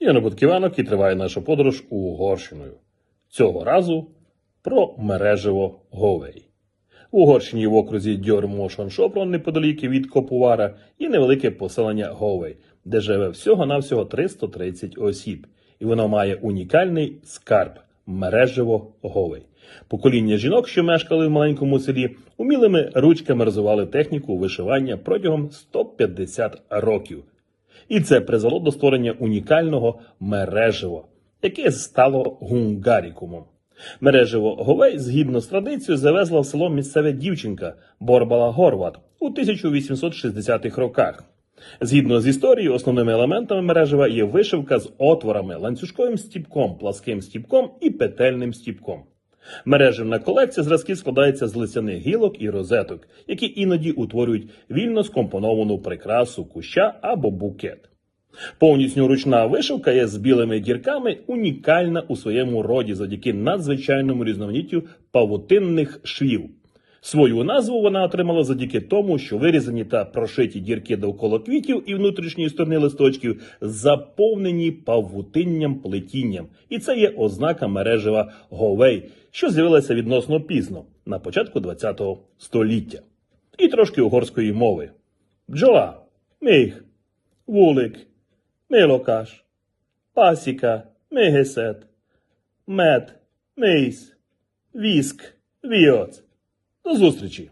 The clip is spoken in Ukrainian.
Я Небутківанок і триває наша подорож Угорщиною. Цього разу про мережево Говей. В Угорщині в окрузі Дьормошон Шопрон неподалік від Копувара є невелике поселення Говей, де живе всього-навсього 330 осіб, і воно має унікальний скарб мережево Говей. Покоління жінок, що мешкали в маленькому селі, умілими ручками розвивали техніку вишивання протягом 150 років. І це призвело до створення унікального мережева, яке стало гунгарікумом. Мережево Говей, згідно з традицією, завезла в село місцева дівчинка Борбала Горват у 1860-х роках. Згідно з історією, основними елементами мережева є вишивка з отворами, ланцюжковим стіпком, пласким стіпком і петельним стіпком. Мережевна колекція зразків складається з листяних гілок і розеток, які іноді утворюють вільно скомпоновану прикрасу куща або букет. Повністю ручна вишивка є з білими дірками унікальна у своєму роді завдяки надзвичайному різноманіттю павутинних швів. Свою назву вона отримала завдяки тому, що вирізані та прошиті дірки довкола квітів і внутрішньої сторони листочків заповнені павутинням плетінням, і це є ознака мережева говей, що з'явилася відносно пізно, на початку ХХ століття. І трошки угорської мови: бджола, міх, вулик, милокаш, пасіка, мигесет, мед, мейс, віск, віоц. До зустрічі!